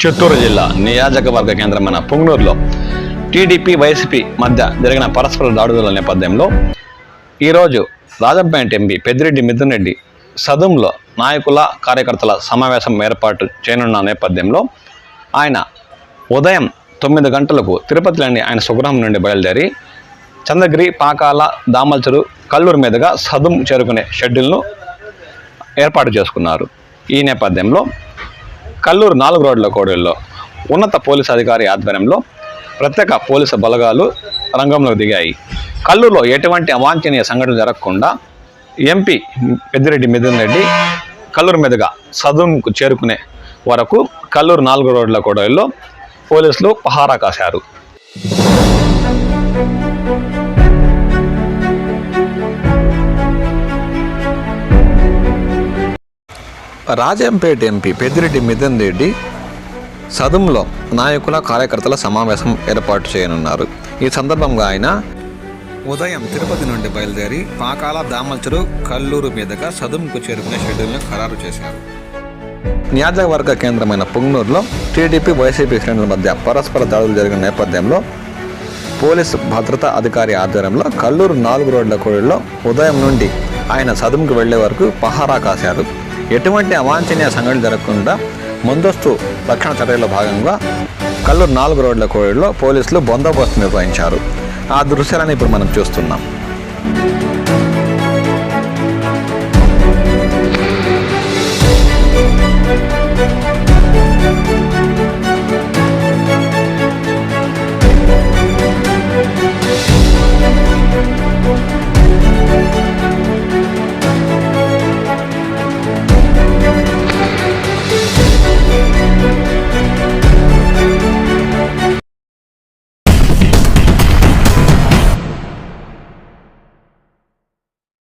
చిత్తూరు జిల్లా నియోజకవర్గ కేంద్రమైన పుంగనూరులో టీడీపీ వైసీపీ మధ్య జరిగిన పరస్పర దాడుదల నేపథ్యంలో ఈరోజు రాజంపేట ఎంపీ పెద్దిరెడ్డి మిథున్ రెడ్డి సదుంలో నాయకుల కార్యకర్తల సమావేశం ఏర్పాటు చేయనున్న నేపథ్యంలో ఆయన ఉదయం తొమ్మిది గంటలకు తిరుపతిలోని ఆయన స్వగృహం నుండి బయలుదేరి చంద్రగిరి పాకాల దామల్చరు కల్లూరు మీదుగా సదుం చేరుకునే షెడ్యూల్ను ఏర్పాటు చేసుకున్నారు. ఈ నేపథ్యంలో కల్లూరు నాలుగు రోడ్ల కోడల్లో ఉన్నత పోలీసు అధికారి ఆధ్వర్యంలో ప్రత్యేక పోలీసు బలగాలు రంగంలోకి దిగాయి. కల్లూరులో ఎటువంటి అవాంఛనీయ సంఘటనలు జరగకుండా ఎంపీ పెద్దిరెడ్డి మిథున్ రెడ్డి కల్లూరు మీదుగా సదుంకు చేరుకునే వరకు కల్లూరు నాలుగు రోడ్ల కోడల్లో పోలీసులు పహారా కాశారు. రాజంపేట ఎంపీ పెద్దిరెడ్డి మిథున్ రెడ్డి సదుంలో నాయకుల కార్యకర్తల సమావేశం ఏర్పాటు చేయనున్నారు. ఈ సందర్భంగా ఆయన ఉదయం తిరుపతి నుండి బయలుదేరి పాకాల దామల్చరు కల్లూరు మీదుగా సదుంకు చేరుకునే షెడ్యూల్ను ఖరారు చేశారు. నియోజకవర్గ కేంద్రమైన పుంగనూరులో టీడీపీ వైసీపీ శ్రేణుల మధ్య పరస్పర దాడులు జరిగిన నేపథ్యంలో పోలీసు భద్రతా అధికారి ఆధ్వర్యంలో కల్లూరు నాలుగు రోడ్ల కోడిలో ఉదయం నుండి ఆయన సదుంకు వెళ్ళే వరకు పహారా కాశారు. ఎటువంటి అవాంఛనీయ సంఘటన జరగకుండా ముందస్తు రక్షణ చర్యలో భాగంగా కల్లూరు నాలుగు రోడ్ల కోడిలో పోలీసులు బందోబస్తు నిర్వహించారు. ఆ దృశ్యాలను ఇప్పుడు మనం చూస్తున్నాం.